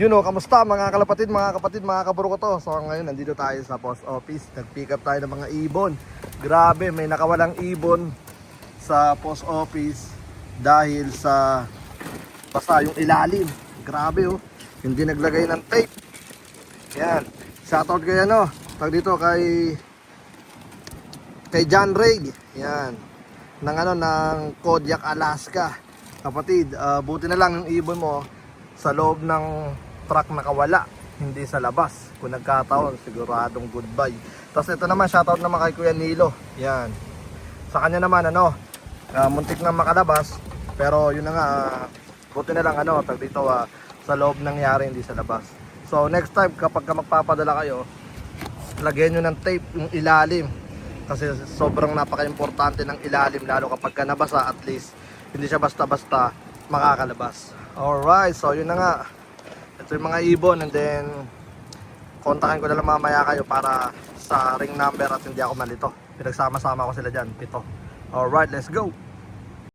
Yun o, kamusta mga kalapatid, mga kapatid, mga kaburo ko to. So ngayon, nandito tayo sa post office. Nag-pick up tayo ng mga ibon. Grabe, may nakawalang ibon sa post office dahil sa basta yung ilalim. Grabe oh. Hindi naglagay ng tape. Yan. Shoutout kay ano, tag dito kay kay John Ray. Yan. Ng ano ng Kodiak, Alaska. Kapatid, ah, buti na lang yung ibon mo sa loob ng truck nakawala, hindi sa labas. Kung nagkataon, siguradong goodbye. Tapos ito naman, shoutout naman kay Kuya Nilo. Yan. Sa kanya naman, ano, ah, muntik na makalabas. Pero yun na nga, ah, buti na lang, ano, tag dito, ah, sa loob nangyari, hindi sa labas. So next time, kapag ka magpapadala kayo, lagyan nyo ng tape yung ilalim. Kasi sobrang napaka-importante ng ilalim, lalo kapag ka nabasa, at least, hindi siya basta-basta makakalabas. Alright, so yun na nga. Ito yung mga ibon and then kontakin ko na lang mamaya kayo para sa ring number at hindi ako malito. Pinagsama-sama ko sila dyan, pito. Alright, let's go!